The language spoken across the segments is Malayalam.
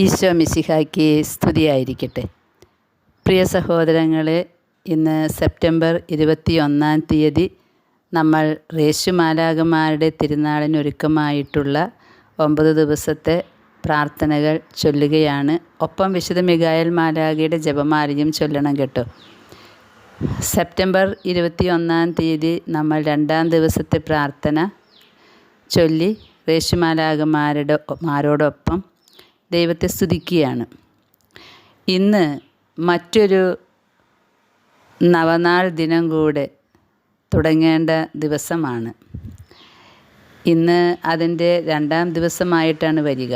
ഈശോ മിശിഹായ്ക്ക് സ്തുതിയായിരിക്കട്ടെ. പ്രിയ സഹോദരങ്ങളെ ഇന്ന് സെപ്റ്റംബർ ഇരുപത്തി ഒന്നാം തീയതി നമ്മൾ റേശുമാലാകന്മാരുടെ തിരുനാളിനൊരുക്കമായിട്ടുള്ള ഒമ്പത് ദിവസത്തെ പ്രാർത്ഥനകൾ ചൊല്ലുകയാണ്. ഒപ്പം വിശുദ്ധ മികായൽ മാലാകയുടെ ജപമാലയും ചൊല്ലണം കേട്ടോ. സെപ്റ്റംബർ ഇരുപത്തി ഒന്നാം തീയതി നമ്മൾ രണ്ടാം ദിവസത്തെ പ്രാർത്ഥന ചൊല്ലി റേശുമാലാകന്മാരുടെ മാരോടൊപ്പം ദൈവത്തെ സ്തുതിക്കുകയാണ്. ഇന്ന് മറ്റൊരു നവനാൾ ദിനം കൂടെ തുടങ്ങേണ്ട ദിവസമാണ്. ഇന്ന് അതിന്റെ രണ്ടാം ദിവസമായിട്ടാണ് വരിക.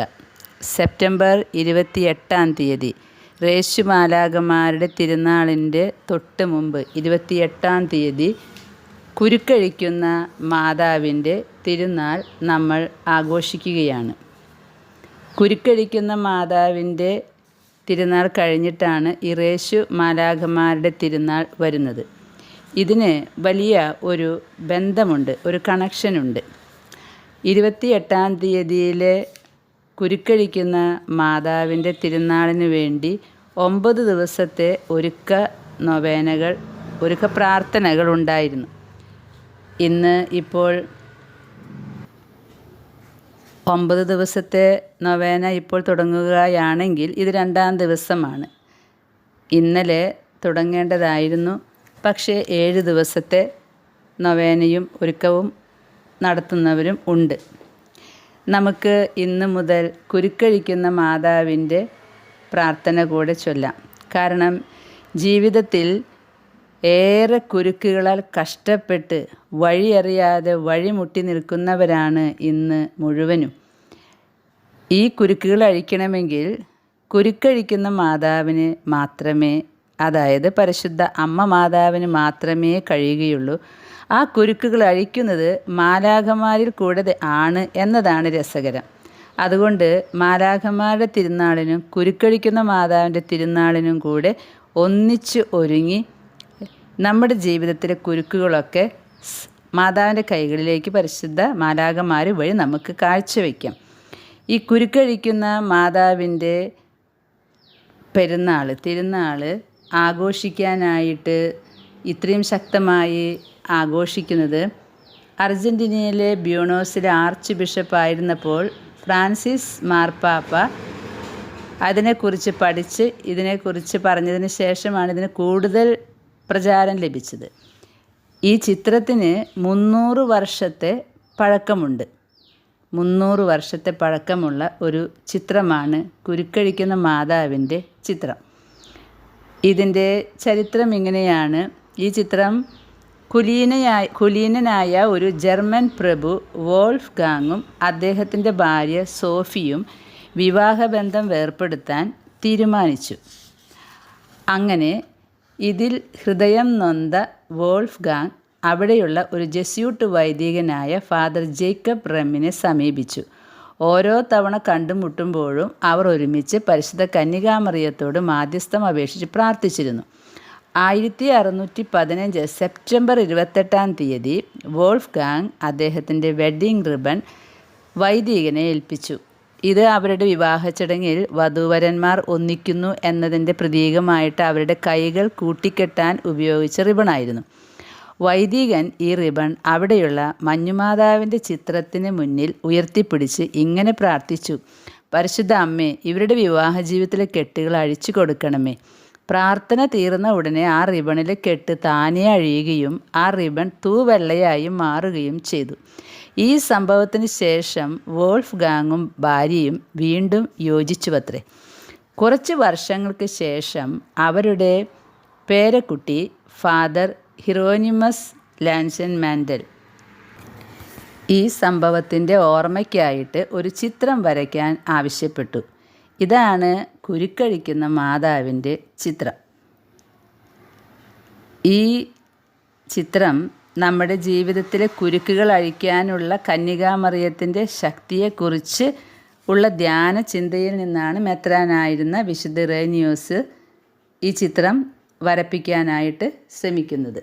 സെപ്റ്റംബർ ഇരുപത്തി എട്ടാം തീയതി റേശുമാലാകന്മാരുടെ തിരുനാളിന്റെ തൊട്ട് മുമ്പ് ഇരുപത്തിയെട്ടാം തീയതി കുരുക്കഴിക്കുന്ന മാതാവിന്റെ തിരുനാൾ നമ്മൾ ആഘോഷിക്കുകയാണ്. കുരുക്കഴിക്കുന്ന മാതാവിന്റെ തിരുനാൾ കഴിഞ്ഞിട്ടാണ് ഇറേശു മാലാഖമാരുടെ തിരുനാൾ വരുന്നത്. ഇതിന് വലിയ ഒരു ബന്ധമുണ്ട് ഒരു കണക്ഷനുണ്ട്. ഇരുപത്തി എട്ടാം തീയതിയിലെ കുരുക്കഴിക്കുന്ന മാതാവിന്റെ തിരുനാളിന് വേണ്ടി ഒമ്പത് ദിവസത്തെ ഒരുക്ക നൊവേനകൾ ഒരുക്ക പ്രാർത്ഥനകൾ ഉണ്ടായിരുന്നു. ഇന്ന് ഇപ്പോൾ ഒമ്പത് ദിവസത്തെ നൊവേന ഇപ്പോൾ തുടങ്ങുകയാണെങ്കിൽ ഇത് രണ്ടാം ദിവസമാണ്. ഇന്നലെ തുടങ്ങേണ്ടതായിരുന്നു. പക്ഷേ ഏഴ് ദിവസത്തെ നൊവേനയും ഒരുക്കവും നടത്തുന്നവരും ഉണ്ട്. നമുക്ക് ഇന്ന് മുതൽ കുരുക്കഴിക്കുന്ന മാതാവിന്റെ പ്രാർത്ഥന കൂടെ ചൊല്ലാം. കാരണം ജീവിതത്തിൽ ഏറെ കുരുക്കുകളാൽ കഷ്ടപ്പെട്ട് വഴിയറിയാതെ വഴിമുട്ടി നിൽക്കുന്നവരാണ് ഇന്ന് മുഴുവനും. ഈ കുരുക്കുകൾ അഴിക്കണമെങ്കിൽ കുരുക്കഴിക്കുന്ന മാതാവിന് മാത്രമേ അതായത് പരിശുദ്ധ അമ്മ മാതാവിന് മാത്രമേ കഴിയുകയുള്ളൂ. ആ കുരുക്കുകൾ അഴിക്കുന്നത് മാലാഖമാരിൽ കൂടെ ആണ് എന്നതാണ് രസകരം. അതുകൊണ്ട് മാലാഖമാരുടെ തിരുനാളിനും കുരുക്കഴിക്കുന്ന മാതാവിന്റെ തിരുനാളിനും കൂടെ ഒന്നിച്ച് ഒരുങ്ങി നമ്മുടെ ജീവിതത്തിലെ കുരുക്കുകളൊക്കെ മാതാവിന്റെ കൈകളിലേക്ക് പരിശുദ്ധ മാലാകന്മാർ വഴി നമുക്ക് കാഴ്ചവെക്കാം ഈ കുരുക്കഴിക്കുന്ന മാതാവിന്റെ പെരുന്നാൾ തിരുനാൾ ആഘോഷിക്കാനായിട്ട് ഇത്രയും ശക്തമായി ആഘോഷിക്കുന്നത് അർജന്റീനയിലെ ബ്യൂണോസിലെ ആർച്ച് ബിഷപ്പായിരുന്നപ്പോൾ ഫ്രാൻസിസ് മാർപ്പാപ്പ അതിനെക്കുറിച്ച് പഠിച്ച് ഇതിനെക്കുറിച്ച് പറഞ്ഞതിന് ശേഷമാണ് ഇതിന് കൂടുതൽ പ്രചാരം ലഭിച്ചത്. ഈ ചിത്രത്തിന് മുന്നൂറ് വർഷത്തെ പഴക്കമുണ്ട്. മുന്നൂറ് വർഷത്തെ പഴക്കമുള്ള ഒരു ചിത്രമാണ് കുരുക്കഴിക്കുന്ന മാതാവിന്റെ ചിത്രം. ഇതിന്റെ ചരിത്രം ഇങ്ങനെയാണ്. ഈ ചിത്രം കുലീനയായ കുലീനനായ ഒരു ജർമ്മൻ പ്രഭു വോൾഫ് ഗാങ്ങും അദ്ദേഹത്തിന്റെ ഭാര്യ സോഫിയും വിവാഹബന്ധം വേർപ്പെടുത്താൻ തീരുമാനിച്ചു. അങ്ങനെ ഇതിൽ ഹൃദയം നൊന്ത വോൾഫ് ഗാങ് അവിടെയുള്ള ഒരു ജെസ്യൂട്ട് വൈദികനായ ഫാദർ ജേക്കബ് റമ്മിനെ സമീപിച്ചു. ഓരോ തവണ കണ്ടുമുട്ടുമ്പോഴും അവർ ഒരുമിച്ച് പരിശുദ്ധ കന്യകാമറിയത്തോട് മാധ്യസ്ഥം അപേക്ഷിച്ച് പ്രാർത്ഥിച്ചിരുന്നു. ആയിരത്തി അറുന്നൂറ്റി പതിനഞ്ച് സെപ്റ്റംബർ ഇരുപത്തെട്ടാം തീയതി വോൾഫ് ഗാങ് അദ്ദേഹത്തിന്റെ വെഡ്ഡിംഗ് റിബൺ വൈദികനെ ഏൽപ്പിച്ചു. ഇത് അവരുടെ വിവാഹ ചടങ്ങിൽ വധൂവരന്മാർ ഒന്നിക്കുന്നു എന്നതിന്റെ പ്രതീകമായിട്ട് അവരുടെ കൈകൾ കൂട്ടിക്കെട്ടാൻ ഉപയോഗിച്ച റിബണായിരുന്നു. വൈദികൻ ഈ റിബൺ അവിടെയുള്ള മഞ്ഞുമാതാവിന്റെ ചിത്രത്തിന് മുന്നിൽ ഉയർത്തിപ്പിടിച്ച് ഇങ്ങനെ പ്രാർത്ഥിച്ചു പരിശുദ്ധ അമ്മേ ഇവരുടെ വിവാഹ ജീവിതത്തിലെ കെട്ടുകൾ അഴിച്ചു കൊടുക്കണമേ. പ്രാർത്ഥന തീർന്ന ഉടനെ ആ റിബണിലെ കെട്ട് താനേ അഴിയുകയും ആ റിബൺ തൂവെള്ളയായും മാറുകയും ചെയ്തു. ഈ സംഭവത്തിന് ശേഷം വോൾഫ് ഗാങ്ങും ഭാര്യയും വീണ്ടും യോജിച്ചുവത്രേ. കുറച്ച് വർഷങ്ങൾക്ക് ശേഷം അവരുടെ പേരക്കുട്ടി ഫാദർ ഹിറോനിമസ് ലാൻസൻ മാൻഡൽ ഈ സംഭവത്തിന്റെ ഓർമ്മയ്ക്കായിട്ട് ഒരു ചിത്രം വരയ്ക്കാൻ ആവശ്യപ്പെട്ടു. ഇതാണ് കുരുക്കഴിക്കുന്ന മാതാവിന്റെ ചിത്രം. ഈ ചിത്രം നമ്മുടെ ജീവിതത്തിലെ കുരുക്കുകൾ അഴിക്കാനുള്ള കന്യകാമറിയത്തിന്റെ ശക്തിയെക്കുറിച്ച് ഉള്ള ധ്യാന ചിന്തയിൽ നിന്നാണ് മെത്രാനായിരുന്ന വിശുദ്ധ റേനിയോസ് ഈ ചിത്രം വരപ്പിക്കാനായിട്ട് ശ്രമിക്കുന്നത്.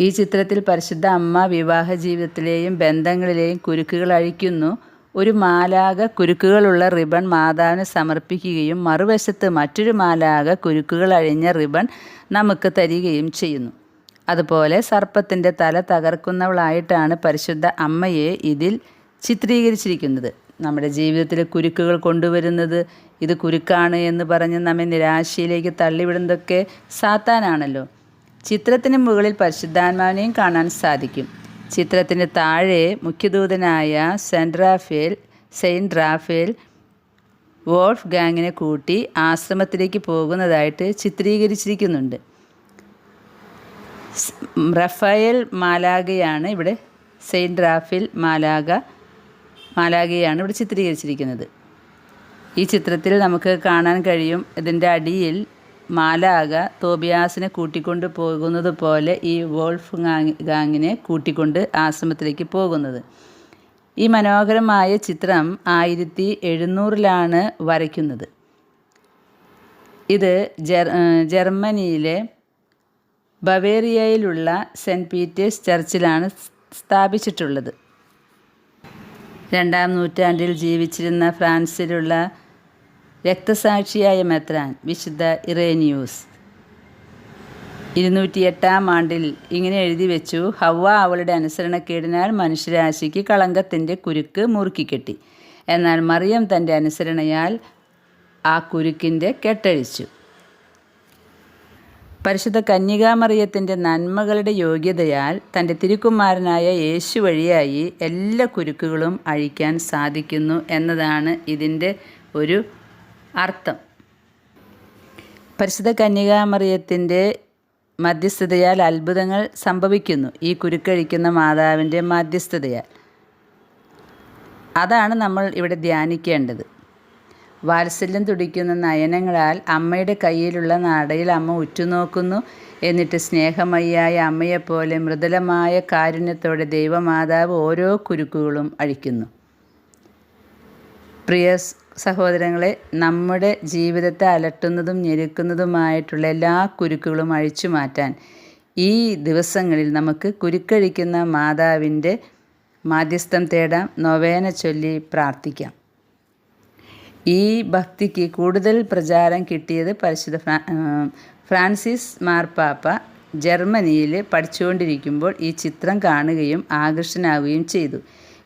ഈ ചിത്രത്തിൽ പരിശുദ്ധ അമ്മ വിവാഹ ജീവിതത്തിലെയും ബന്ധങ്ങളിലെയും കുരുക്കുകൾ അഴിക്കുന്നു. ഒരു മാലാക കുരുക്കുകളുള്ള റിബൺ മാതാവിന് സമർപ്പിക്കുകയും മറുവശത്ത് മറ്റൊരു മാലാക കുരുക്കുകൾ അഴിഞ്ഞ റിബൺ നമുക്ക് തരികയും ചെയ്യുന്നു. അതുപോലെ സർപ്പത്തിന്റെ തല തകർക്കുന്നവളായിട്ടാണ് പരിശുദ്ധ അമ്മയെ ഇതിൽ ചിത്രീകരിച്ചിരിക്കുന്നത്. നമ്മുടെ ജീവിതത്തിൽ കുരുക്കുകൾ കൊണ്ടുവരുന്നത് ഇത് കുരുക്കാണ് എന്ന് പറഞ്ഞ് നമ്മെ നിരാശയിലേക്ക് തള്ളിവിടുന്നതൊക്കെ സാത്താനാണല്ലോ. ചിത്രത്തിന് മുകളിൽ പരിശുദ്ധാത്മാവിനെയും കാണാൻ സാധിക്കും. ചിത്രത്തിന് താഴെ മുഖ്യദൂതനായ സെന്റ് റാഫേൽ സെയിന്റ് റാഫേൽ വോൾഫ് ഗാങ്ങിനെ കൂട്ടി ആശ്രമത്തിലേക്ക് പോകുന്നതായിട്ട് ചിത്രീകരിച്ചിരിക്കുന്നുണ്ട്. റഫയേൽ മാലാഗയാണ് ഇവിടെ സെയിന്റ് റാഫേൽ മാലാഗ മാലാഗയാണ് ഇവിടെ ചിത്രീകരിച്ചിരിക്കുന്നത്. ഈ ചിത്രത്തിൽ നമുക്ക് കാണാൻ കഴിയും ഇതിന്റെ അടിയിൽ മാലാഗ തോബിയാസിനെ കൂട്ടിക്കൊണ്ട് പോകുന്നത് പോലെ ഈ വോൾഫ് ഗാങ്ങിനെ കൂട്ടിക്കൊണ്ട് ആശ്രമത്തിലേക്ക് പോകുന്നത്. ഈ മനോഹരമായ ചിത്രം ആയിരത്തി എഴുന്നൂറിലാണ് വരയ്ക്കുന്നത്. ഇത് ജർ ജർമ്മനിയിലെ ബവേറിയയിലുള്ള സെന്റ് പീറ്റേഴ്സ് ചർച്ചിലാണ് സ്ഥാപിച്ചിട്ടുള്ളത്. രണ്ടാം നൂറ്റാണ്ടിൽ ജീവിച്ചിരുന്ന ഫ്രാൻസിലുള്ള രക്തസാക്ഷിയായ മെത്രാൻ വിശുദ്ധ ഇറേനിയൂസ്. ഇരുന്നൂറ്റി എട്ടാം ആണ്ടിൽ ഇങ്ങനെ എഴുതി വെച്ചു ഹവ അവളുടെ അനുസരണക്കേടിനാൽ മനുഷ്യരാശിക്ക് കളങ്കത്തിന്റെ കുരുക്ക് മുറുക്കിക്കെട്ടി എന്നാൽ മറിയം തന്റെ അനുസരണയാൽ ആ കുരുക്കിന്റെ കെട്ടഴിച്ചു. പരിശുദ്ധ കന്യകാമറിയത്തിന്റെ നന്മകളുടെ യോഗ്യതയാൽ തന്റെ തിരുക്കുമാരനായ യേശു വഴിയായി എല്ലാ കുരുക്കുകളും അഴിക്കാൻ സാധിക്കുന്നു എന്നതാണ് ഇതിന്റെ ഒരു അർത്ഥം. പരിശുദ്ധ കന്യകാമറിയത്തിന്റെ മധ്യസ്ഥതയാൽ അത്ഭുതങ്ങൾ സംഭവിക്കുന്നു. ഈ കുരുക്കഴിക്കുന്ന മാതാവിന്റെ മധ്യസ്ഥതയാൽ. അതാണ് നമ്മൾ ഇവിടെ ധ്യാനിക്കേണ്ടത്. വാത്സല്യം തുടിക്കുന്ന നയനങ്ങളാൽ അമ്മയുടെ കയ്യിലുള്ള നാടയിൽ അമ്മ ഉറ്റുനോക്കുന്നു. എന്നിട്ട് സ്നേഹമയ്യായ അമ്മയെപ്പോലെ മൃദുലമായ കാരുണ്യത്തോടെ ദൈവമാതാവ് ഓരോ കുരുക്കുകളും അഴിക്കുന്നു. പ്രിയ സഹോദരങ്ങളെ നമ്മുടെ ജീവിതത്തെ അലട്ടുന്നതും ഞെരുക്കുന്നതുമായിട്ടുള്ള എല്ലാ കുരുക്കുകളും അഴിച്ചു മാറ്റാൻ ഈ ദിവസങ്ങളിൽ നമുക്ക് കുരുക്കഴിക്കുന്ന മാതാവിന്റെ മാധ്യസ്ഥം തേടാം. നൊവേന ചൊല്ലി പ്രാർത്ഥിക്കാം. ഈ ഭക്തിക്ക് കൂടുതൽ പ്രചാരം കിട്ടിയത് പരിശുദ്ധ ഫ്രാൻസിസ് മാർപ്പാപ്പ ജർമ്മനിയിൽ പഠിച്ചുകൊണ്ടിരിക്കുമ്പോൾ ഈ ചിത്രം കാണുകയും ആകർഷനാവുകയും ചെയ്തു.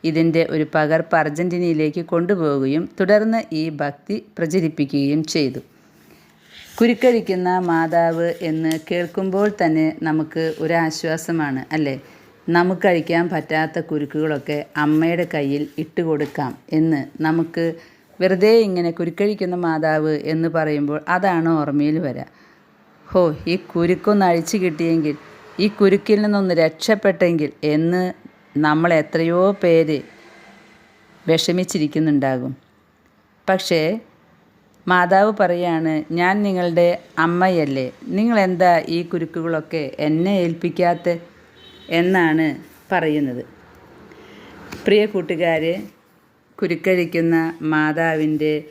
ഇതിന്റെ ഒരു പകർപ്പ് അർജന്റീനയിലേക്ക് കൊണ്ടുപോവുകയും തുടർന്ന് ഈ ഭക്തി പ്രചരിപ്പിക്കുകയും ചെയ്തു. കുരുക്കഴിക്കുന്ന മാതാവ് എന്ന് കേൾക്കുമ്പോൾ തന്നെ നമുക്ക് ഒരാശ്വാസമാണ് അല്ലേ? നമുക്കഴിക്കാൻ പറ്റാത്ത കുരുക്കുകളൊക്കെ അമ്മയുടെ കയ്യിൽ ഇട്ടുകൊടുക്കാം എന്ന് നമുക്ക് വെറുതെ ഇങ്ങനെ കുരുക്കഴിക്കുന്ന മാതാവ് എന്ന് പറയുമ്പോൾ അതാണ് ഓർമ്മയിൽ വരിക ഹോ ഈ കുരുക്കൊന്ന് അഴിച്ചു കിട്ടിയെങ്കിൽ ഈ കുരുക്കിൽ നിന്നൊന്ന് രക്ഷപ്പെട്ടെങ്കിൽ എന്ന് നമ്മൾ എത്രയോ പേര് വിഷമിച്ചിരിക്കുന്നുണ്ടാകും. പക്ഷേ മാതാവ് പറയാണ് ഞാൻ നിങ്ങളുടെ അമ്മയല്ലേ? നിങ്ങളെന്താ ഈ കുരുക്കുകളൊക്കെ എന്നെ ഏൽപ്പിക്കാത്ത? എന്നാണ് പറയുന്നത്. പ്രിയ കൂട്ടുകാരെ കുരുക്കഴിക്കുന്ന മാതാവിന്റെ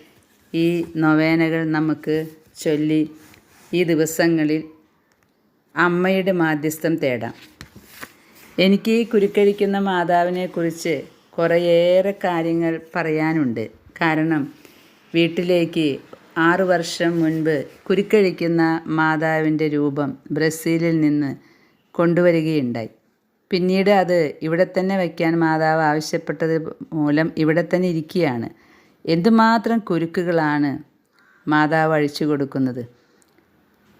ഈ നൊവേനകൾ നമുക്ക് ചൊല്ലി ഈ ദിവസങ്ങളിൽ അമ്മയുടെ മാധ്യസ്ഥം തേടാം. എനിക്ക് ഈ കുരുക്കഴിക്കുന്ന മാതാവിനെക്കുറിച്ച് കുറേയേറെ കാര്യങ്ങൾ പറയാനുണ്ട്. കാരണം വീട്ടിലേക്ക് ആറ് വർഷം മുൻപ് കുരുക്കഴിക്കുന്ന മാതാവിന്റെ രൂപം ബ്രസീലിൽ നിന്ന് കൊണ്ടുവരികയുണ്ടായി. പിന്നീട് അത് ഇവിടെ തന്നെ വയ്ക്കാൻ മാതാവ് ആവശ്യപ്പെട്ടത് മൂലം ഇവിടെ തന്നെ ഇരിക്കുകയാണ്. എന്തുമാത്രം കുരുക്കുകളാണ് മാതാവ് അഴിച്ചു കൊടുക്കുന്നത്.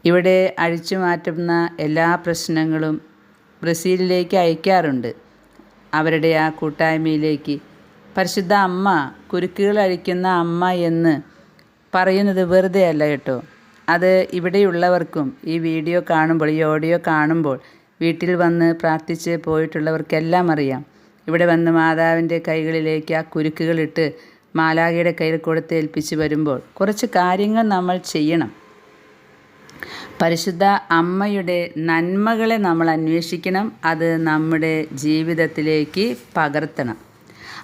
ഇവിടെ അഴിച്ചു മാറ്റുന്ന എല്ലാ പ്രശ്നങ്ങളും ബ്രസീലിലേക്ക് അയക്കാറുണ്ട്. അവരുടെ ആ കൂട്ടായ്മയിലേക്ക് പരിശുദ്ധ അമ്മ കുരുക്കുകൾ അഴിക്കുന്ന അമ്മ എന്ന് പറയുന്നത് വെറുതെ അല്ല കേട്ടോ. അത് ഇവിടെയുള്ളവർക്കും ഈ വീഡിയോ കാണുമ്പോൾ ഈ ഓഡിയോ കാണുമ്പോൾ വീട്ടിൽ വന്ന് പ്രാർത്ഥിച്ച് പോയിട്ടുള്ളവർക്കെല്ലാം അറിയാം. ഇവിടെ വന്ന് മാതാവിന്റെ കൈകളിലേക്ക് ആ കുരുക്കുകളിട്ട് മാലാഖയുടെ കയ്യിൽ കൊടുത്ത് ഏൽപ്പിച്ച് വരുമ്പോൾ കുറച്ച് കാര്യങ്ങൾ നമ്മൾ ചെയ്യണം. പരിശുദ്ധ അമ്മയുടെ നന്മകളെ നമ്മൾ അന്വേഷിക്കണം. അത് നമ്മുടെ ജീവിതത്തിലേക്ക് പകർത്തണം.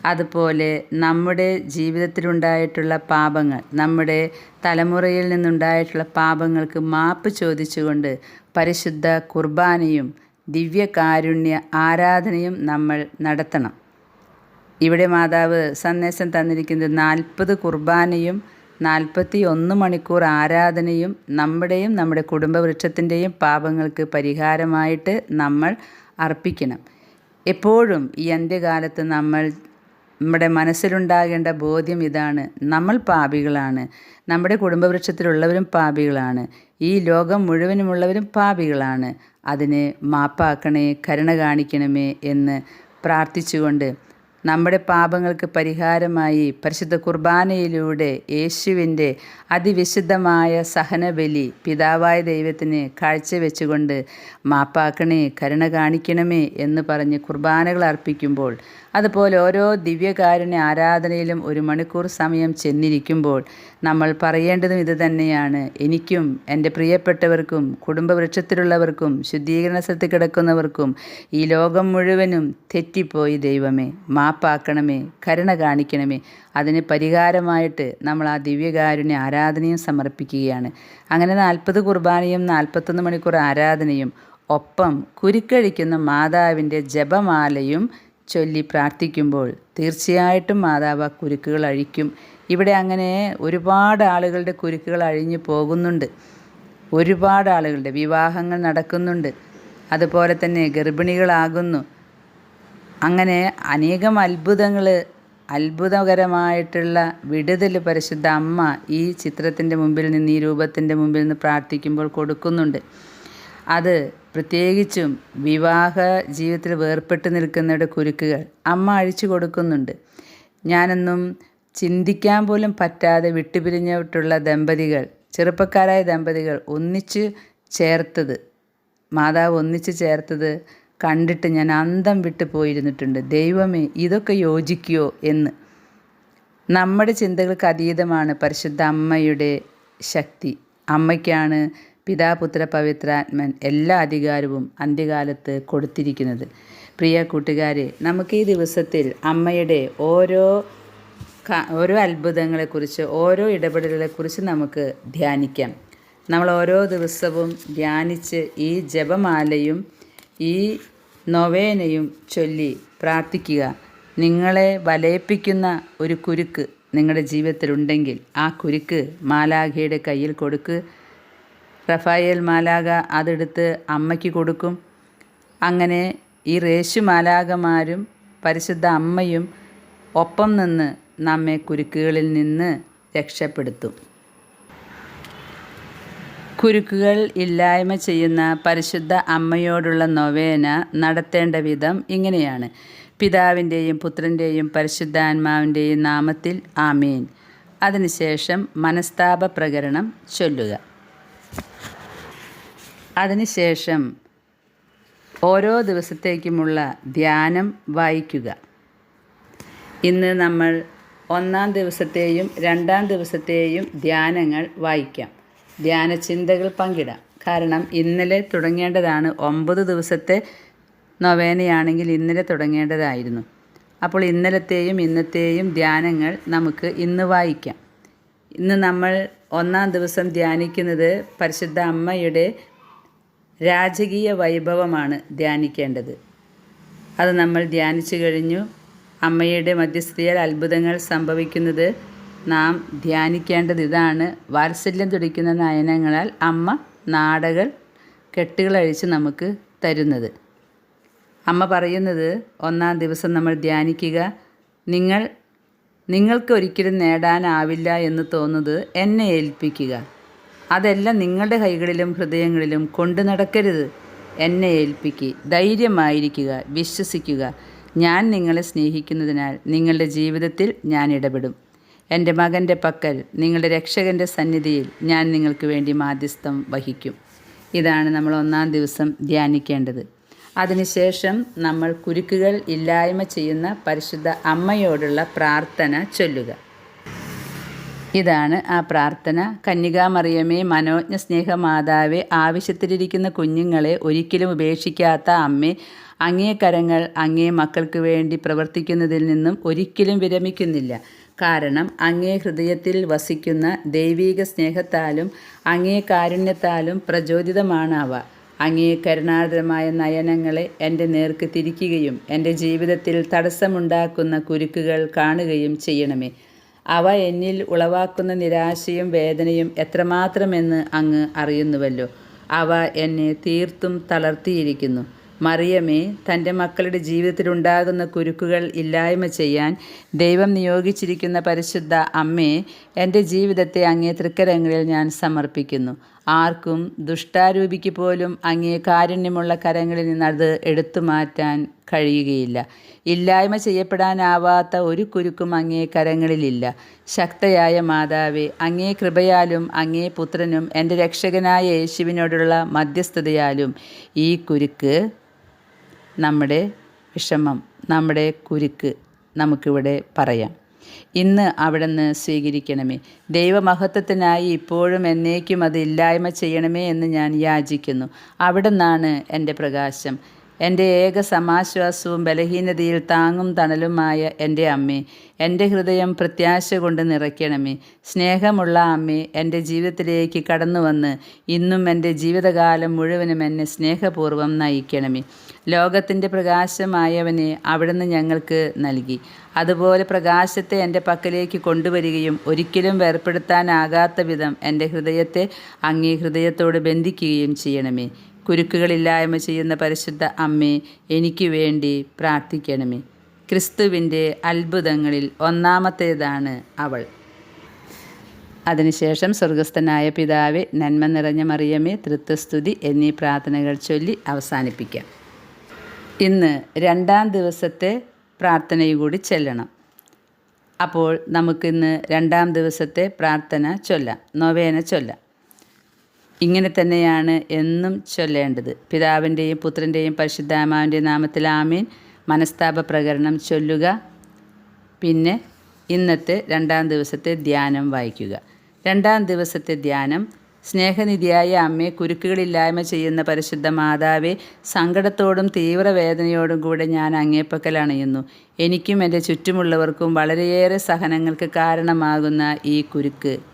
അതുപോലെ നമ്മുടെ ജീവിതത്തിലുണ്ടായിട്ടുള്ള പാപങ്ങൾ നമ്മുടെ തലമുറയിൽ നിന്നുണ്ടായിട്ടുള്ള പാപങ്ങൾക്ക് മാപ്പ് ചോദിച്ചുകൊണ്ട് പരിശുദ്ധ കുർബാനയും ദിവ്യകാരുണ്യ ആരാധനയും നമ്മൾ നടത്തണം. ഇവിടെ മാതാവ് സന്ദേശം തന്നിരിക്കുന്നത് നാൽപ്പത് കുർബാനയും നാൽപ്പത്തി ഒന്ന് മണിക്കൂർ ആരാധനയും നമ്മുടെയും നമ്മുടെ കുടുംബവൃക്ഷത്തിന്റെയും പാപങ്ങൾക്ക് പരിഹാരമായിട്ട് നമ്മൾ അർപ്പിക്കണം. എപ്പോഴും ഈ അന്ത്യകാലത്ത് നമ്മൾ നമ്മുടെ മനസ്സിലുണ്ടാകേണ്ട ബോധ്യം ഇതാണ്. നമ്മൾ പാപികളാണ്. നമ്മുടെ കുടുംബവൃക്ഷത്തിലുള്ളവരും പാപികളാണ്. ഈ ലോകം മുഴുവനുമുള്ളവരും പാപികളാണ്. അതിനെ മാപ്പാക്കണേ കരുണ കാണിക്കണമേ എന്ന് പ്രാർത്ഥിച്ചുകൊണ്ട് നമ്മുടെ പാപങ്ങൾക്ക് പരിഹാരമായി പരിശുദ്ധ കുർബാനയിലൂടെ യേശുവിന്റെ അതിവിശുദ്ധമായ സഹനബലി പിതാവായ ദൈവത്തിന് കാഴ്ചവെച്ചുകൊണ്ട് മാപ്പാക്കണേ കരുണ കാണിക്കണമേ എന്ന് പറഞ്ഞ് കുർബാനകൾ അർപ്പിക്കുമ്പോൾ അതുപോലെ ഓരോ ദിവ്യകാരുണ്യ ആരാധനയിലും ഒരു മണിക്കൂർ സമയം ചെന്നിരിക്കുമ്പോൾ നമ്മൾ പറയേണ്ടതും ഇത് തന്നെയാണ്. എനിക്കും എന്റെ പ്രിയപ്പെട്ടവർക്കും കുടുംബവൃക്ഷത്തിലുള്ളവർക്കും ശുദ്ധീകരണ സ്ഥലത്ത് കിടക്കുന്നവർക്കും ഈ ലോകം മുഴുവനും തെറ്റിപ്പോയി ദൈവമേ. മാപ്പാക്കണമേ കരുണ കാണിക്കണമേ. അതിന് പരിഹാരമായിട്ട് നമ്മൾ ആ ദിവ്യകാരുണ്യ ആരാധനയും സമർപ്പിക്കുകയാണ്. അങ്ങനെ നാൽപ്പത് കുർബാനയും നാൽപ്പത്തൊന്ന് മണിക്കൂർ ആരാധനയും ഒപ്പം കുരുക്കഴിക്കുന്ന മാതാവിന്റെ ജപമാലയും ചൊല്ലി പ്രാർത്ഥിക്കുമ്പോൾ തീർച്ചയായിട്ടും മാതാവ് കുരുക്കുകൾ അഴിക്കും. ഇവിടെ അങ്ങനെ ഒരുപാട് ആളുകളുടെ കുരുക്കുകൾ അഴിഞ്ഞു പോകുന്നുണ്ട്. ഒരുപാട് ആളുകളുടെ വിവാഹങ്ങൾ നടക്കുന്നുണ്ട്. അതുപോലെ തന്നെ ഗർഭിണികളാകുന്നു. അങ്ങനെ അനേകം അത്ഭുതങ്ങൾ അത്ഭുതകരമായിട്ടുള്ള വിടുതൽ പരിശുദ്ധ അമ്മ ഈ ചിത്രത്തിന്റെ മുമ്പിൽ നിന്ന് ഈ രൂപത്തിന്റെ മുമ്പിൽ നിന്ന് പ്രാർത്ഥിക്കുമ്പോൾ കൊടുക്കുന്നുണ്ട്. അത് പ്രത്യേകിച്ചും വിവാഹ ജീവിതത്തിൽ വേർപെട്ട് നിൽക്കുന്നവരുടെ കുരുക്കുകൾ അമ്മ അഴിച്ചു കൊടുക്കുന്നുണ്ട്. ഞാനൊന്നും ചിന്തിക്കാൻ പോലും പറ്റാതെ വിട്ടുപിരിഞ്ഞിട്ടുള്ള ദമ്പതികൾ ചെറുപ്പക്കാരായ ദമ്പതികൾ ഒന്നിച്ച് ചേർത്തത് മാതാവ് ഒന്നിച്ച് ചേർത്തത് കണ്ടിട്ട് ഞാൻ അന്തം വിട്ടു പോയിരുന്നിട്ടുണ്ട്. ദൈവമേ ഇതൊക്കെ യോജിക്കുമോ എന്ന്. നമ്മുടെ ചിന്തകൾക്ക് അതീതമാണ് പരിശുദ്ധ അമ്മയുടെ ശക്തി. അമ്മയ്ക്കാണ് പിതാപുത്ര പവിത്രാത്മൻ എല്ലാ അധികാരവും അന്ത്യകാലത്ത് കൊടുത്തിരിക്കുന്നത്. പ്രിയ കൂട്ടുകാരെ നമുക്ക് ഈ ദിവസത്തിൽ അമ്മയുടെ ഓരോ ഓരോ അത്ഭുതങ്ങളെക്കുറിച്ച് ഓരോ ഇടപെടലുകളെക്കുറിച്ച് നമുക്ക് ധ്യാനിക്കാം. നമ്മൾ ഓരോ ദിവസവും ധ്യാനിച്ച് ഈ ജപമാലയും ഈ നൊവേനയും ചൊല്ലി പ്രാർത്ഥിക്കുക. നിങ്ങളെ വലയിപ്പിക്കുന്ന ഒരു കുരുക്ക് നിങ്ങളുടെ ജീവിതത്തിലുണ്ടെങ്കിൽ ആ കുരുക്ക് മാലാഖയുടെ കയ്യിൽ കൊടുക്ക്. റഫായേൽ മാലാഖ അതെടുത്ത് അമ്മയ്ക്ക് കൊടുക്കും. അങ്ങനെ ഈ റേശു മാലാഖമാരും പരിശുദ്ധ അമ്മയും ഒപ്പം നിന്ന് നമ്മെ കുരുക്കുകളിൽ നിന്ന് രക്ഷപ്പെടുത്തും. കുരുക്കുകൾ ഇല്ലായ്മ ചെയ്യുന്ന പരിശുദ്ധ അമ്മയോടുള്ള നൊവേന നടത്തേണ്ട വിധം ഇങ്ങനെയാണ്. പിതാവിന്റെയും പുത്രന്റെയും പരിശുദ്ധാത്മാവിന്റെയും നാമത്തിൽ ആമീൻ. അതിനുശേഷം മനസ്താപ പ്രകരണം ചൊല്ലുക. അതിനുശേഷം ഓരോ ദിവസത്തേക്കുമുള്ള ധ്യാനം വായിക്കുക. ഇന്ന് നമ്മൾ ഒന്നാം ദിവസത്തെയും രണ്ടാം ദിവസത്തെയും ധ്യാനങ്ങൾ വായിക്കാം. ധ്യാന ചിന്തകൾ പങ്കിടാം. കാരണം ഇന്നലെ തുടങ്ങേണ്ടതാണ് ഒമ്പത് ദിവസത്തെ നൊവേനയാണെങ്കിൽ ഇന്നലെ തുടങ്ങേണ്ടതായിരുന്നു. അപ്പോൾ ഇന്നലത്തെയും ഇന്നത്തെയും ധ്യാനങ്ങൾ നമുക്ക് ഇന്ന് വായിക്കാം. ഇന്ന് നമ്മൾ ഒന്നാം ദിവസം ധ്യാനിക്കുന്നത് പരിശുദ്ധ അമ്മയുടെ രാജകീയ വൈഭവമാണ് ധ്യാനിക്കേണ്ടത്. അത് നമ്മൾ ധ്യാനിച്ചു കഴിഞ്ഞു. അമ്മയുടെ മധ്യസ്ഥയാൽ അത്ഭുതങ്ങൾ സംഭവിക്കുന്നത് നാം ധ്യാനിക്കേണ്ടത് ഇതാണ്. വാത്സല്യം തുടിക്കുന്ന നയനങ്ങളാൽ അമ്മ നാടകൾ കെട്ടുകളഴിച്ച് നമുക്ക് തരുന്നത്. അമ്മ പറയുന്നത് ഒന്നാം ദിവസം നമ്മൾ ധ്യാനിക്കുക. നിങ്ങൾ നിങ്ങൾക്ക് ഒരിക്കലും നേടാനാവില്ല എന്ന് തോന്നുന്നത് എന്നെ ഏൽപ്പിക്കുക. അതെല്ലാം നിങ്ങളുടെ കൈകളിലും ഹൃദയങ്ങളിലും കൊണ്ടു നടക്കരുത്. എന്നെ ഏൽപ്പിക്കുക ധൈര്യമായിരിക്കുക. വിശ്വസിക്കുക. ഞാൻ നിങ്ങളെ സ്നേഹിക്കുന്നതിനാൽ നിങ്ങളുടെ ജീവിതത്തിൽ ഞാൻ ഇടപെടും. എന്റെ മകന്റെ പക്കൽ നിങ്ങളുടെ രക്ഷകന്റെ സന്നിധിയിൽ ഞാൻ നിങ്ങൾക്ക് വേണ്ടി മാധ്യസ്ഥം വഹിക്കും. ഇതാണ് നമ്മൾ ഒന്നാം ദിവസം ധ്യാനിക്കേണ്ടത്. അതിനുശേഷം നമ്മൾ കുരുക്കുകൾ ഇല്ലായ്മ ചെയ്യുന്ന പരിശുദ്ധ അമ്മയോടുള്ള പ്രാർത്ഥന ചൊല്ലുക. ഇതാണ് ആ പ്രാർത്ഥന. കന്യകാമറിയമേ മനോജ്ഞ സ്നേഹമാതാവെ ആവശ്യത്തിലിരിക്കുന്ന കുഞ്ഞുങ്ങളെ ഒരിക്കലും ഉപേക്ഷിക്കാത്ത അമ്മേ അങ്ങേ കരങ്ങൾ അങ്ങേ മക്കൾക്ക് വേണ്ടി പ്രവർത്തിക്കുന്നതിൽ നിന്നും ഒരിക്കലും വിരമിക്കുന്നില്ല. കാരണം അങ്ങേ ഹൃദയത്തിൽ വസിക്കുന്ന ദൈവീക സ്നേഹത്താലും അങ്ങേ കാരുണ്യത്താലും പ്രചോദിതമാണ് അവ. അങ്ങേ കരുണാർദ്രമായ നയനങ്ങളെ എന്റെ നേർക്ക് തിരിക്കുകയും എന്റെ ജീവിതത്തിൽ തടസ്സമുണ്ടാക്കുന്ന കുരുക്കുകൾ കാണുകയും ചെയ്യണമേ. അവ എന്നിൽ ഉളവാക്കുന്ന നിരാശയും വേദനയും എത്രമാത്രമെന്ന് അങ്ങ് അറിയുന്നുവല്ലോ. അവ എന്നെ തീർത്തും തളർത്തിയിരിക്കുന്നു. മറിയമേ തന്റെ മക്കളുടെ ജീവിതത്തിലുണ്ടാകുന്ന കുരുക്കുകൾ ഇല്ലായ്മ ചെയ്യാൻ ദൈവം നിയോഗിച്ചിരിക്കുന്ന പരിശുദ്ധ അമ്മയെ എന്റെ ജീവിതത്തെ അങ്ങേ തൃക്കരങ്ങളിൽ ഞാൻ സമർപ്പിക്കുന്നു. ആർക്കും ദുഷ്ടാരൂപിക്ക് പോലും അങ്ങേ കാരുണ്യമുള്ള കരങ്ങളിൽ നിന്ന് അത് എടുത്തു മാറ്റാൻ കഴിയുകയില്ല. ഇല്ലായ്മ ചെയ്യപ്പെടാനാവാത്ത ഒരു കുരുക്കും അങ്ങേ കരങ്ങളിലില്ല. ശക്തയായ മാതാവേ അങ്ങേ കൃപയാലും അങ്ങേ പുത്രനും എന്റെ രക്ഷകനായ യേശുവിനോടുള്ള മധ്യസ്ഥതയാലും ഈ കുരുക്ക് നമ്മുടെ വിഷമം നമ്മുടെ കുരുക്ക് നമുക്കിവിടെ പറയാം. ഇന്ന് അവിടുന്ന് സ്വീകരിക്കണമേ. ദൈവമഹത്വത്തിനായി ഇപ്പോഴും എന്നേക്കും അത് ഇല്ലായ്മ ചെയ്യണമേ എന്ന് ഞാൻ യാചിക്കുന്നു. അവിടുന്നാണ് എന്റെ പ്രകാശം. എന്റെ ഏക സമാശ്വാസവും ബലഹീനതയിൽ താങ്ങും തണലുമായ എന്റെ അമ്മേ എന്റെ ഹൃദയം പ്രത്യാശ കൊണ്ട് നിറയ്ക്കണമേ. സ്നേഹമുള്ള അമ്മേ എന്റെ ജീവിതത്തിലേക്ക് കടന്നു വന്ന് ഇന്നും എന്റെ ജീവിതകാലം മുഴുവനും എന്നെ സ്നേഹപൂർവം നയിക്കണമേ. ലോകത്തിന്റെ പ്രകാശമായവനെ അവിടുന്ന് ഞങ്ങൾക്ക് നൽകി. അതുപോലെ പ്രകാശത്തെ എന്റെ പക്കലേക്ക് കൊണ്ടുവരികയും ഒരിക്കലും വേർപ്പെടുത്താനാകാത്ത വിധം എന്റെ ഹൃദയത്തെ അങ്ങേ ഹൃദയത്തോട് ബന്ധിക്കുകയും ചെയ്യണമേ. കുരുക്കുകളില്ലായ്മ ചെയ്യുന്ന പരിശുദ്ധ അമ്മേ എനിക്ക് വേണ്ടി പ്രാർത്ഥിക്കണമേ. ക്രിസ്തുവിന്റെ അത്ഭുതങ്ങളിൽ ഒന്നാമത്തേതാണ് അവൾ. അതിനുശേഷം സ്വർഗസ്ഥനായ പിതാവെ നന്മ നിറഞ്ഞ മറിയമേ തൃത്വസ്തുതി എന്നീ പ്രാർത്ഥനകൾ ചൊല്ലി അവസാനിപ്പിക്കാം. ഇന്ന് രണ്ടാം ദിവസത്തെ പ്രാർത്ഥനയും കൂടി ചെല്ലണം. അപ്പോൾ നമുക്കിന്ന് രണ്ടാം ദിവസത്തെ പ്രാർത്ഥന ചൊല്ലാം നൊവേന ചൊല്ലാം. ഇങ്ങനെ തന്നെയാണ് എന്നും ചൊല്ലേണ്ടത്. പിതാവിന്റെയും പുത്രന്റെയും പരിശുദ്ധാമാവിന്റെയും നാമത്തിൽ ആമീൻ. മനസ്താപ പ്രകരണം ചൊല്ലുക. പിന്നെ ഇന്നത്തെ രണ്ടാം ദിവസത്തെ ധ്യാനം വായിക്കുക. രണ്ടാം ദിവസത്തെ ധ്യാനം സ്നേഹനിധിയായ അമ്മയെ കുരുക്കുകളില്ലായ്മ ചെയ്യുന്ന പരിശുദ്ധ മാതാവെ സങ്കടത്തോടും തീവ്രവേദനയോടും കൂടെ ഞാൻ അങ്ങേപ്പക്കൽ അണയുന്നു. എനിക്കും എന്റെ ചുറ്റുമുള്ളവർക്കും വളരെയേറെ സഹനങ്ങൾക്ക് കാരണമാകുന്ന ഈ കുരുക്ക്.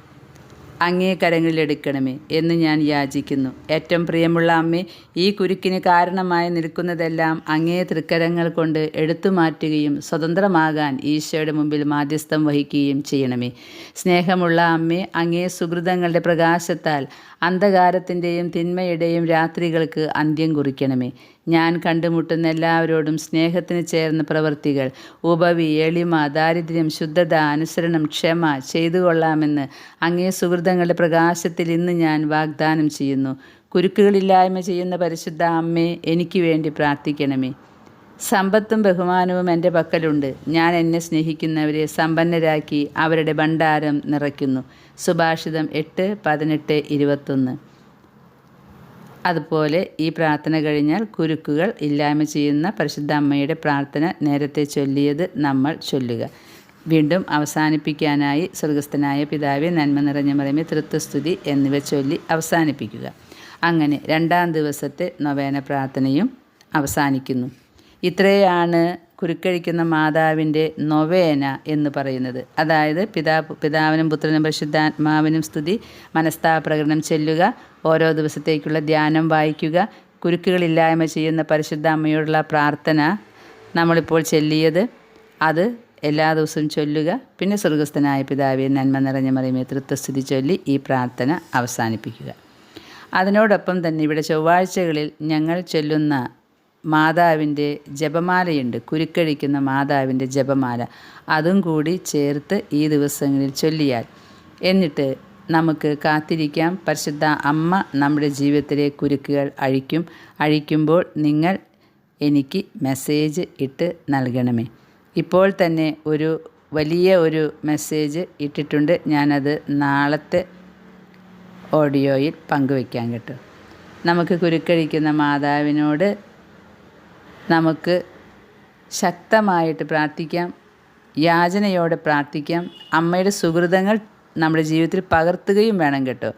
അങ്ങേ കരങ്ങളിലെടുക്കണമേ എന്ന് ഞാൻ യാചിക്കുന്നു. ഏറ്റവും പ്രിയമുള്ള അമ്മേ ഈ കുരുക്കിന് കാരണമായി നിൽക്കുന്നതെല്ലാം അങ്ങേ തൃക്കരങ്ങൾ കൊണ്ട് എടുത്തു മാറ്റുകയും സ്വതന്ത്രമാകാൻ ഈശോയുടെ മുമ്പിൽ മാധ്യസ്ഥം വഹിക്കുകയും ചെയ്യണമേ. സ്നേഹമുള്ള അമ്മേ അങ്ങേ സുഹൃതങ്ങളുടെ പ്രകാശത്താൽ അന്ധകാരത്തിന്റെയും തിന്മയുടെയും രാത്രികൾക്ക് അന്ത്യം കുറിക്കണമേ. ഞാൻ കണ്ടുമുട്ടുന്ന എല്ലാവരോടും സ്നേഹത്തിന് ചേർന്ന പ്രവൃത്തികൾ ഉപവി എളിമ ദാരിദ്ര്യം ശുദ്ധത അനുസരണം ക്ഷമ ചെയ്തു കൊള്ളാമെന്ന് അങ്ങേ സുഹൃതങ്ങളുടെ പ്രകാശത്തിൽ ഇന്ന് ഞാൻ വാഗ്ദാനം ചെയ്യുന്നു. കുരുക്കുകളില്ലായ്മ ചെയ്യുന്ന പരിശുദ്ധ അമ്മേ എനിക്ക് വേണ്ടി പ്രാർത്ഥിക്കണമേ. സമ്പത്തും ബഹുമാനവും എന്റെ പക്കലുണ്ട്. ഞാൻ എന്നെ സ്നേഹിക്കുന്നവരെ സമ്പന്നരാക്കി അവരുടെ ഭണ്ഡാരം നിറയ്ക്കുന്നു. സുഭാഷിതം എട്ട് പതിനെട്ട് ഇരുപത്തൊന്ന്. അതുപോലെ ഈ പ്രാർത്ഥന കഴിഞ്ഞാൽ കുരുക്കുകൾ ഇല്ലായ്മ ചെയ്യുന്ന പരിശുദ്ധ അമ്മയുടെ പ്രാർത്ഥന നേരത്തെ ചൊല്ലിയത് നമ്മൾ ചൊല്ലുക. വീണ്ടും അവസാനിപ്പിക്കാനായി സ്വർഗസ്ഥനായ പിതാവെ നന്മ നിറഞ്ഞ മറിയമേ തൃത്വസ്തുതി എന്നിവ ചൊല്ലി അവസാനിപ്പിക്കുക. അങ്ങനെ രണ്ടാം ദിവസത്തെ നൊവേന പ്രാർത്ഥനയും അവസാനിക്കുന്നു. ഇത്രയാണ് കുരുക്കഴിക്കുന്ന മാതാവിന്റെ നൊവേന എന്ന് പറയുന്നത്. അതായത് പിതാ പിതാവിനും പുത്രനും പരിശുദ്ധാത്മാവിനും സ്തുതി മനസ്താപ്രകടനം ചെല്ലുക ഓരോ ദിവസത്തേക്കുള്ള ധ്യാനം വായിക്കുക കുരുക്കുകളില്ലായ്മ ചെയ്യുന്ന പരിശുദ്ധ അമ്മയോടുള്ള പ്രാർത്ഥന നമ്മളിപ്പോൾ ചെല്ലിയത്. അത് എല്ലാ ദിവസവും ചൊല്ലുക. പിന്നെ സ്വർഗസ്ഥനായ പിതാവെ നന്മ നിറഞ്ഞ മറിയമേ തൃത്വസ്ഥിതി ചൊല്ലി ഈ പ്രാർത്ഥന അവസാനിപ്പിക്കുക. അതിനോടൊപ്പം തന്നെ ഇവിടെ ചൊവ്വാഴ്ചകളിൽ ഞങ്ങൾ ചൊല്ലുന്ന മാതാവിന്റെ ജപമാലയുണ്ട്. കുരുക്കഴിക്കുന്ന മാതാവിന്റെ ജപമാല. അതും കൂടി ചേർത്ത് ഈ ദിവസങ്ങളിൽ ചൊല്ലിയാൽ. എന്നിട്ട് നമുക്ക് കാത്തിരിക്കാം. പരിശുദ്ധ അമ്മ നമ്മുടെ ജീവിതത്തിലെ കുരുക്കുകൾ അഴിക്കും. അഴിക്കുമ്പോൾ നിങ്ങൾ എനിക്ക് മെസ്സേജ് ഇട്ട് നൽകണമേ. ഇപ്പോൾ തന്നെ ഒരു വലിയ ഒരു മെസ്സേജ് ഇട്ടിട്ടുണ്ട്. ഞാനത് നാളത്തെ ഓഡിയോയിൽ പങ്കുവയ്ക്കാൻ കേട്ടോ. നമുക്ക് കുരുക്കഴിക്കുന്ന മാതാവിനോട് നമുക്ക് ശക്തമായിട്ട് പ്രാർത്ഥിക്കാം യാചനയോടെ പ്രാർത്ഥിക്കാം. അമ്മയുടെ സുഹൃതങ്ങൾ നമ്മുടെ ജീവിതത്തിൽ പകർത്തുകയും വേണം കേട്ടോ.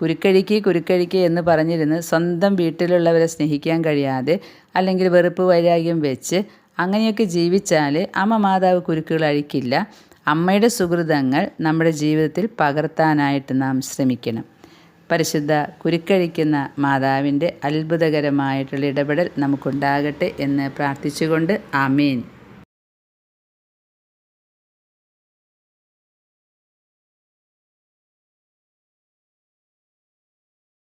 കുരുക്കഴിക്ക് കുരുക്കഴിക്ക് എന്ന് പറഞ്ഞിരുന്ന് സ്വന്തം വീട്ടിലുള്ളവരെ സ്നേഹിക്കാൻ കഴിയാതെ അല്ലെങ്കിൽ വെറുപ്പ് വൈരാഗ്യം വെച്ച് അങ്ങനെയൊക്കെ ജീവിച്ചാൽ അമ്മ മാതാവ് കുരുക്കുകൾ അഴിക്കില്ല. അമ്മയുടെ സുഹൃതങ്ങൾ നമ്മുടെ ജീവിതത്തിൽ പകർത്താനായിട്ട് നാം ശ്രമിക്കണം. പരിശുദ്ധ കുരുക്കഴിക്കുന്ന മാതാവിന്റെ അത്ഭുതകരമായിട്ടുള്ള ഇടപെടൽ നമുക്കുണ്ടാകട്ടെ എന്ന് പ്രാർത്ഥിച്ചുകൊണ്ട് ആമീൻ.